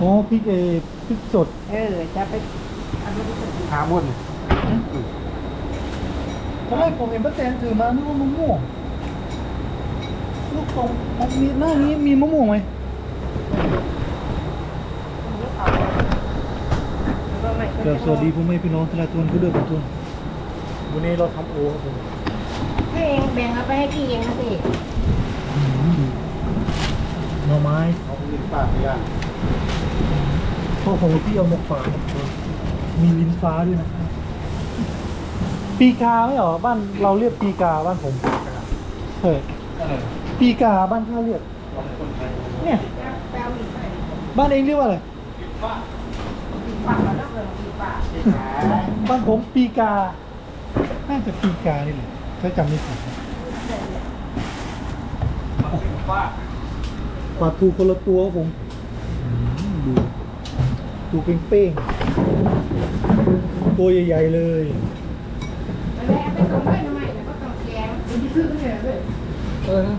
อ๋อพริกเอพริกสดเออ จะไปเอาไปที่สุดหาบนตอนแรกผมเห็นป้าแตนถือมานึกว่ามะม่วงลูกตรงมันมีหน้านี้มีมะม่วงไหมเอาแล้วก็ไม่เดี๋ยวสวัสดีพ่อแม่พี่น้องทลายทวนผู้เดือดทุนวันนี้เราทำโอครับผมให้เองแบ่งเอาไปให้พี่เองนะสิอื้อหือหน่อไม้เอาลิ้นปากย่าง พ่อของพี่เอาหมกฝาครับผมมีลิ้นฟ้าด้วยนะ ปีกาไม่เหรอบ้านเราเรียกปีกาบ้านผมเฮ้ยปีกาบ้านข้าเรียกเราเป็นคนไทยเนี่ยแปลวอีกหน่อยบ้านเองเรียกว่าอะไรปีปากเราต้องเริ่มปีปากบ้านผมปีกา น่าจะปีกานี่แหละถ้าจำไม่ผิดนะปลาทูคนละตัวครับผมอืม ดูดูเป้งๆตัวใหญ่ๆเลยแล้วไปส่งด้วยทำไมแล้วก็ต้องแกงเออนะ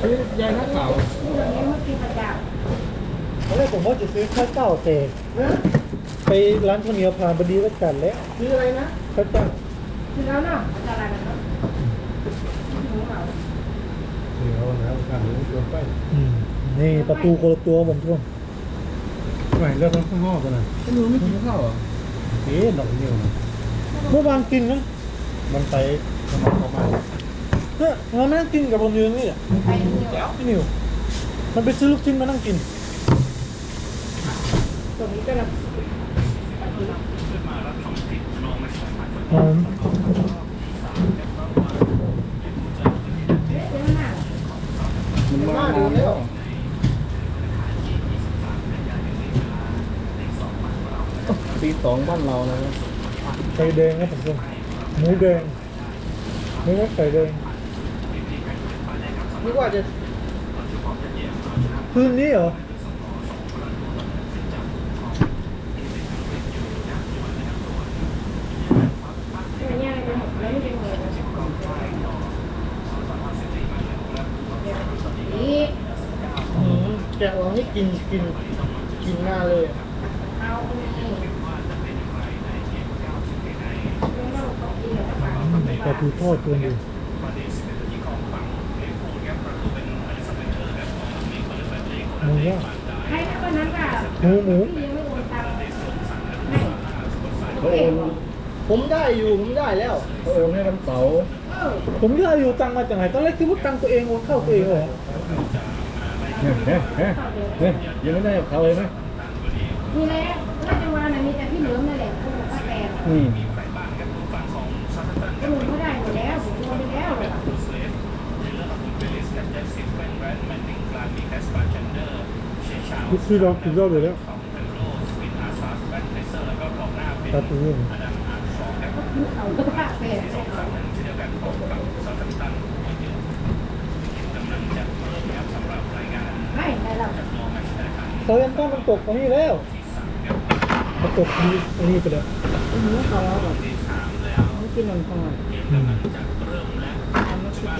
เฮ้ยยายนักข่าวนี่เราเลี้ยงเมื่อกี้ประจตอนแรกผมว่าจะซื้อข้าวเจ้าแต่ไปร้านข้าวเหนียวผ่านพอดีก็จัดแล้วำคืออะไรนะข้าวเจ้าคือแล้วเนาะอาจารย์อะไรกันเนาะหมูเหมา เดี๋ยวนะข้าวหมูชวนไปอืมนี่ประตูคนละตัวผมทุกคนไหนเลือกข้างนอกกันนะข้าวหมูไม่กินข้าวเหรอเอ๊ะดอกเดียวนะเมื่อวานกินนะมันไปสมัครเข้ามาเนี่ยเราไม่นั่งกินกับผมอยู่นี่แหละไปเดียวพี่นิวมันไปซื้อลูกชิ้นมานั่งกินตรงนี้ก็เราหอม เยอะมาก มันมา ดูแล้วตีสองบ้านเรานะครับไข่แดงครับผมหมูแดงไม่ใช่ไข่แดงนึกว่าจะคืนนี้เหรอ ไม่ง่ายไปหมดแล้วไม่เป็นเลยนะนี่ อืม แกะเราให้กินกินกินหน้าเลยเอาไปนี่เรื่องเราต้องกินกับปลาทูทอดตัวนึงหมูย่างให้ถ้าวันนั้นก็หมูหมูเขาโอนผมได้อยู่ผมได้แล้วเขาโอนให้วันเสาร์เอผมจะอยู่ตังมาจากไหนตอนแรกคิดว่าตังตัวเองโอนเข้าตัวเองเหรอ เนี่ยเนี่ยเนี่ยยังไม่ได้กับเขาเลยไหมมีแล้วราชวานมีแต่พี่เหลือมนั่นแหละเขาบอกว่าแปลกอืมก็ลุงก็ได้หมดแล้วผมโอนไปแล้วเลยคือเราถึงรอบเลยแล้วปลาทูนี่เขาก็ว่าแปลก ไม่ได้เราตอนนั้นก็มันตกตรงนี้แล้วมันตกนี้ตรงนี้ไปแล้วหมูเขาแล้วแบบไม่กินนมทองอืมทำไม่คิด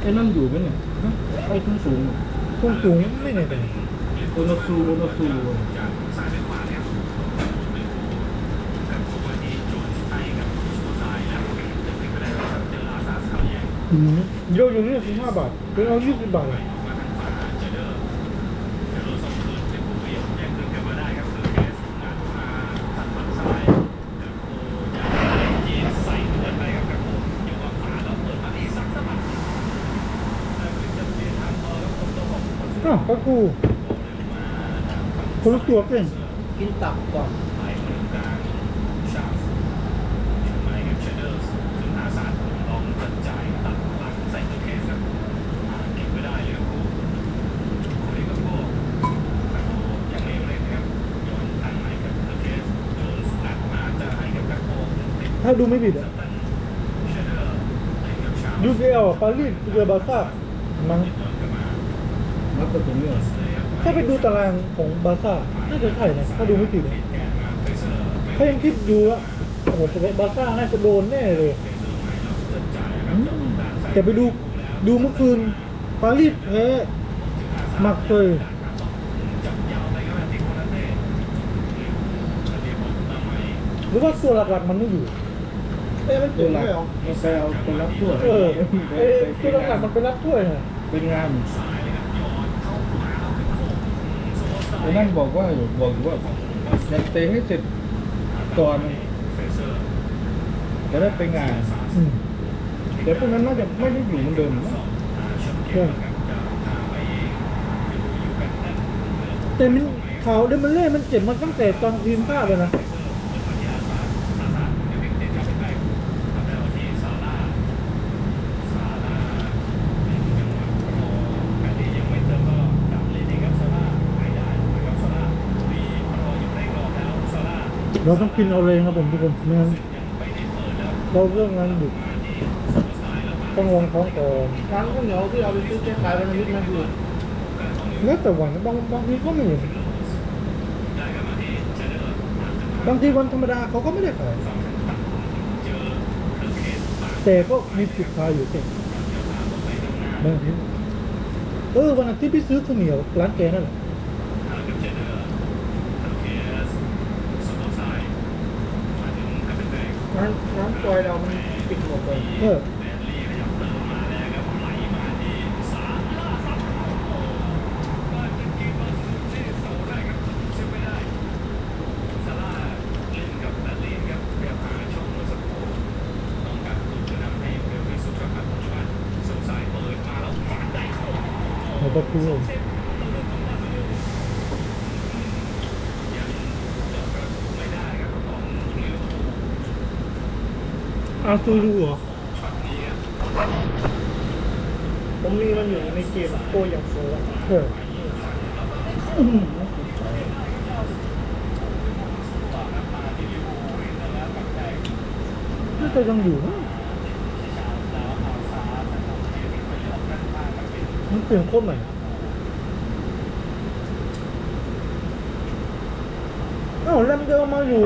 ไอ้นั่นอยู่ไหมเนี่ยฮะไอ้ทุ่งสูงช่วงสูงไม่แน่ใจโอนาซูโอนาซู อืม โยอยู่นี่สิบห้าบาทเป็นเอายี่สิบบาทเลยอ้าวปลาทูคนตัวเก่งกินตับก่อนาดูไม่ผิดอะ UCL อะปารีสเรือบาร์ซ่ามั้งนับตัวตรงนี้เหรอถ้าไปดูตารางของบาร์ซ่าน่าจะใช่นะถ้าดูไม่ผิดอะถ้ายังคิดดูอะโอ้โหแต่บาร์ซ่าน่าจะโดนแน่เลยแต่ไปดูดูเมื่อคืนปารีสแพ้มักเตยหรือว่าตัวหลักๆมันไม่อยู่ เอ้ยมันตัวหลักมันไปเอาคนรับถ้วยเออเอ้ยตัวหลักมันเป็นรับถ้วยนะเป็นงานไอ้นั่นบอกว่าอยู่บอกอยู่ว่าอยากเตะให้เสร็จก่อนจะได้ไปงานอืมแต่พวกนั้นน่าจะไม่ได้อยู่เหมือนเดิมนะใช่แต่มันเขาเดมันเล่มันเจ็บมันตั้งแต่ตอนทีมชาติเลยนะ เราต้องกินเอาเลยครับผมทุกคนไม่งั้นเราเรื่องงานดึกต้องลงท้องก่อนร้านข้าวเหนียวที่เอาไปซื้อแค่ขายวันอาทิตย์นั่นคือแล้วแต่วันนะบางบางทีก็ไม่เห็นบางทีวันธรรมดาเขาก็ไม่ได้ขายแต่ก็มีสิทธิ์ขายอยู่เต็มบางทีเออวันอาทิตย์พี่ซื้อข้าวเหนียวร้านแกนั่นแหละ ร้านร้านซอยเรามันปิดหมดเลยเออเราก็ พูดอาซูรูเหรอผมมีมันอยู่ในเกมโกยังโฟเออน่าจะยังอยู่นะมันเปลี่ยนโคตรใหม่อ้าวแรมเดิมมาอยู่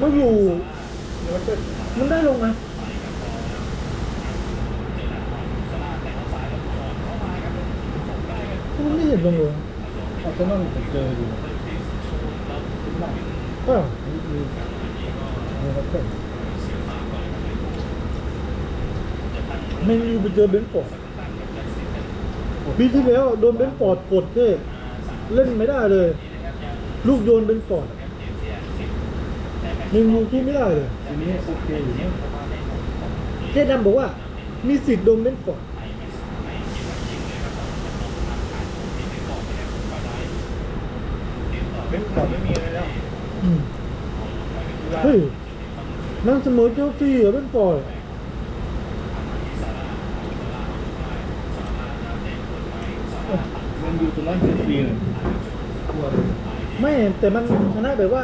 มาอยู่ มันได้ลงไหมมันไม่เห็นลงเลยอาร์เซนอลจะเจออยู่อ้าวนี่คือนี่ครับเพื่อนแมนยูไปเจอเบนฟอร์ดปีที่แล้วโดนเบนฟอร์ดกดเท่เล่นไม่ได้เลย ลูกโยนเบนฟอร์ด แมนยูสู้ไม่ได้เลยทีนี้โอเคอยู่นะเจ๊ดำบอกว่า มีสิทธิ์โดนเบนฟอร์ดเป็นก่อนไม่มีอะไรแล้วอืมเฮ้ยนั่งเสมอเชลซีเหรอเบนฟอร์ดมันอยู่ตรงนั้นเป็นปีเลยกลัวเลยไม่แต่มันชนะแบบว่า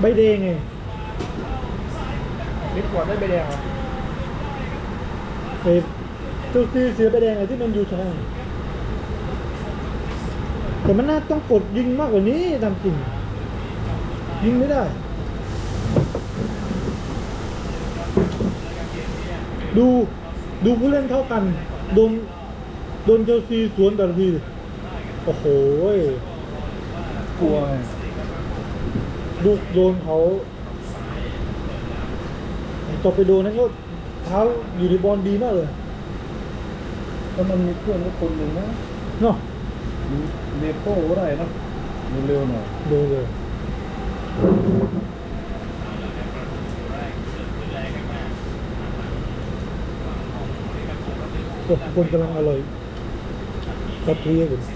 ใบแดงไงนิดก่อนได้ใบแดงเหรอเอเชลซีเสียใบแดงไงที่แมันยูชนะแต่มันน่าต้องกดยิงมากกว่านี้ตามจริง ยิงไม่ได้ ดูดูผู้เล่นเท่ากัน โดนโดนเชลซีสวนแต่ละทีโอ้โหยกลัวไง ลูกโดนเขาต่อไปโดนนั้นก็เท้าอยู่ในบอลดีมากเลยแล้วมันมีเพื่อนก็คนหนึ่งนะเนาะมีเลโก้อะไรนะเร็วๆหน่อยโดนเลยโอ้คนกำลังอร่อยกับเพียอ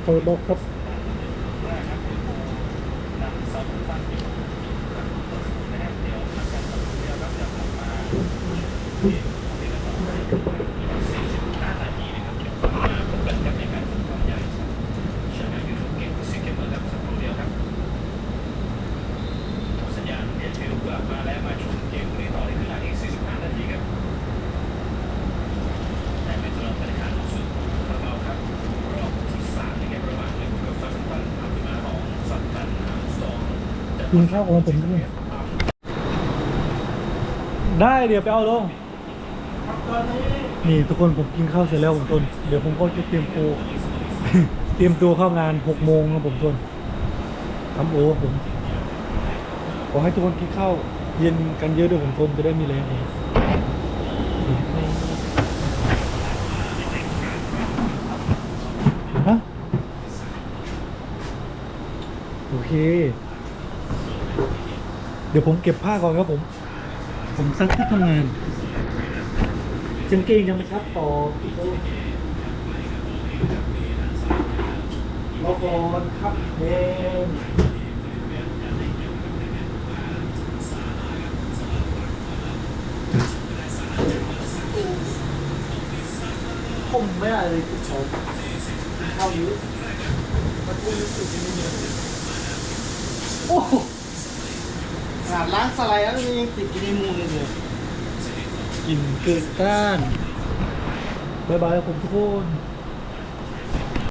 ยู่ อืมคอยบอกครับ กินข้าวของผมด้วยได้เดี๋ยวไปเอาลงนี่ทุกคนผมกินข้าวเสร็จแล้วผมทนเดี๋ยวผมก็จะเตรียมตัวเตรียมตัวเข้างานหกโมงนะผมทนทำโอครับผมขอให้ทุกคนกินข้าวเย็นกันเยอะด้วยผมทนจะได้มีแรงผมฮะโอเค เดี๋ยวผมเก็บผ้าก่อนครับผม ผมซักที่ทำงานจังเกงยังไม่ชัดต่อพี่โต้รอก่อนครับเองผมไม่ได้เลยคุณชมกินข้าวเยอะมันพูดรู้สึกยังไงโอ้โห ขนาดล้างสไลด์แล้วยังติดอยู่ในมูลเลยกลิ่นเกิดก้านบายบายครับผมทุกคน